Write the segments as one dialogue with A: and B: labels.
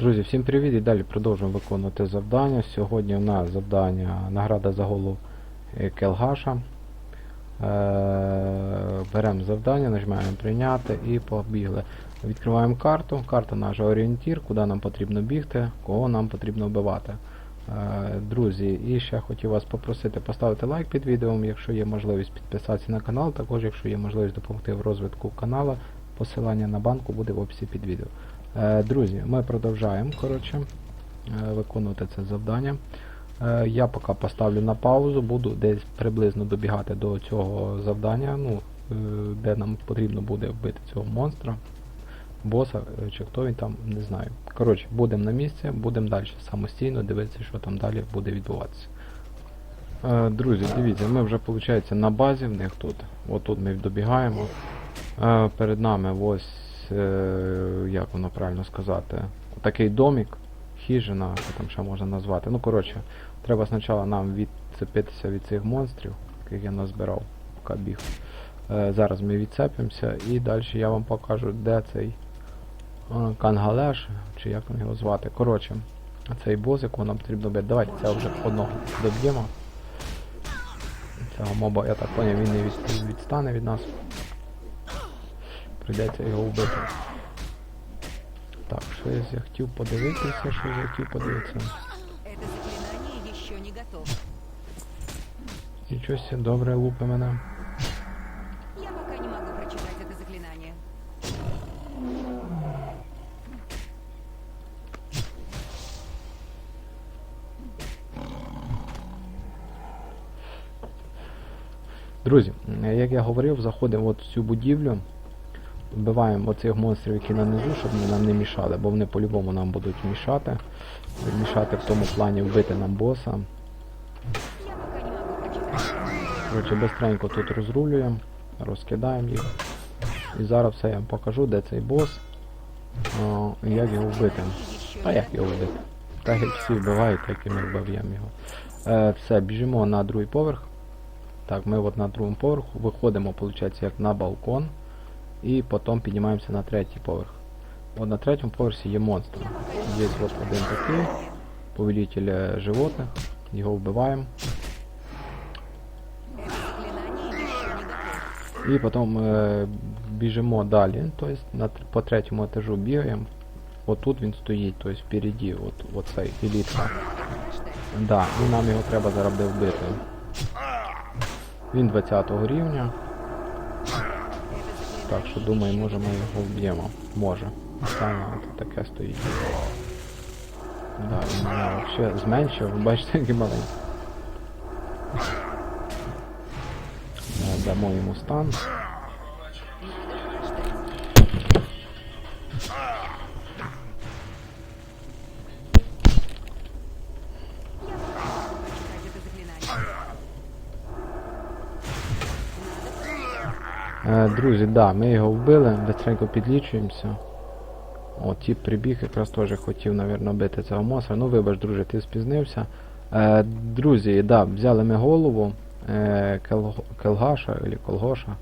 A: Друзі, всім привіт і далі продовжуємо виконувати завдання. Сьогодні у нас завдання награда за голову Келгаша. Е, беремо завдання, нажимаємо прийняти і побігли. Відкриваємо карту. Карта наша орієнтір, куди нам потрібно бігти, кого нам потрібно вбивати. Е, друзі, і ще хотів вас попросити поставити лайк під відео, якщо є можливість підписатися на канал, також якщо є можливість допомогти в розвитку каналу, посилання на банку буде в описі під відео. Е, Друзі, ми продовжуємо коротше, е, виконувати це завдання. Е, Я поки поставлю на паузу, буду десь приблизно добігати до цього завдання, ну, де нам потрібно буде вбити цього монстра, боса, чи хто він там, не знаю. Коротше, будемо на місці, будемо далі самостійно дивитися, що там далі буде відбуватися. Друзі, дивіться, ми вже виходить на базі в них тут. Отут ми добігаємо. Перед нами ось, е, як воно правильно сказати, такий домик, хижина, що там ще можна назвати. Ну, коротше, треба спочатку нам відцепитися від цих монстрів, яких я назбирав, поки біг. Е, Зараз ми відцепимося і далі я вам покажу, де цей е, Кангалеш, чи як там його звати. Коротше, цей бос, якого нам потрібно бити. Давайте це вже одного доб'ємо. Цього моба, я так поняв, він не відстане від нас. Прийдеться його вбити. Так, що я хотів подивитися, що я хотів подивитися. Нічого себе, добре лупи мене.
B: Я пока не могу прочитать это заклинание.
A: Друзі, як я говорив, заходимо от в цю будівлю, вбиваємо оцих монстрів, які на низу, щоб вони нам не мішали, бо вони по-любому нам будуть мішати. Мішати в тому плані вбити нам боса. Коротше, бистренько тут розрулюємо, розкидаємо їх. І зараз все я вам покажу, де цей бос. О, як його вбити. А як його вбити? Так як всі вбивають, так і ми вбиваємо його. Е, все, біжимо на другий поверх. Так, ми от на другому поверху виходимо, виходить, як на балкон. І потім піднімаємося на третій поверх. От на третьому поверсі є монстр. Є от один такий, повелитель животних. Його вбиваємо. І потім е, біжимо далі, тобто на, по третьому етажу бігаємо. Отут він стоїть, тобто впереді, от, оцей елітка. Да, і нам його треба зараз вбити. Він 20 рівня, так що думаю, може ми його вб'ємо. Може. От таке стоїть. Да, він мене взагалі зменшив, бачите, який маленький. Дамо йому стан. Друзі, да, ми його вбили, быстренько підлічуємося. О, тіп прибіг, якраз теж хотів, навірно, бити цього монстра. Ну, вибач, друже, ти спізнився. Е, друзі, да, взяли ми голову е, Кел- Келгаша або Колгоша.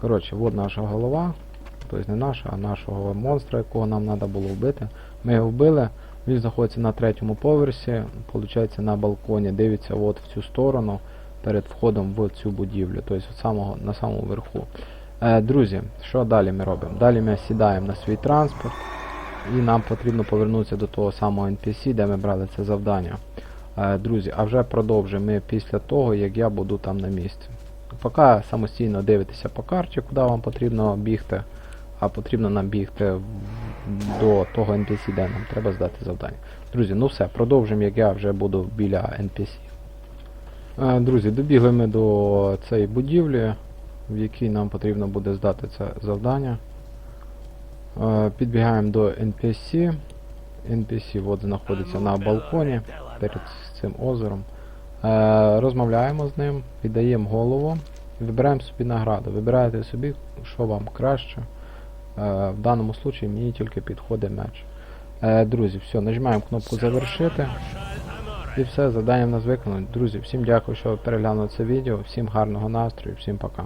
A: Коротше, от наша голова. Тобто не наша, а нашого монстра, якого нам треба було вбити. Ми його вбили. Він знаходиться на третьому поверсі, виходить на балконі, дивиться от в цю сторону перед входом в цю будівлю, тобто самого, на самому верху. Е, друзі, що далі ми робимо? Далі ми сідаємо на свій транспорт і нам потрібно повернутися до того самого NPC, де ми брали це завдання. Е, друзі, а вже продовжимо ми після того, як я буду там на місці. Поки самостійно дивитеся по карті, куди вам потрібно бігти, а потрібно нам бігти до того NPC, де нам треба здати завдання. Друзі, ну все, продовжимо, як я вже буду біля NPC. Е, Друзі, добігли ми до цієї будівлі, в якій нам потрібно буде здати це завдання. Е, Підбігаємо до NPC. NPC от знаходиться на балконі перед цим озером. Е, Розмовляємо з ним, віддаємо голову, вибираємо собі награду. Вибираєте собі, що вам краще. Е, В даному случаї мені тільки підходить меч. Друзі, все, нажимаємо кнопку завершити. І все, завдання в нас виконано. Друзі, всім дякую, що переглянули це відео. Всім гарного настрою, всім пока.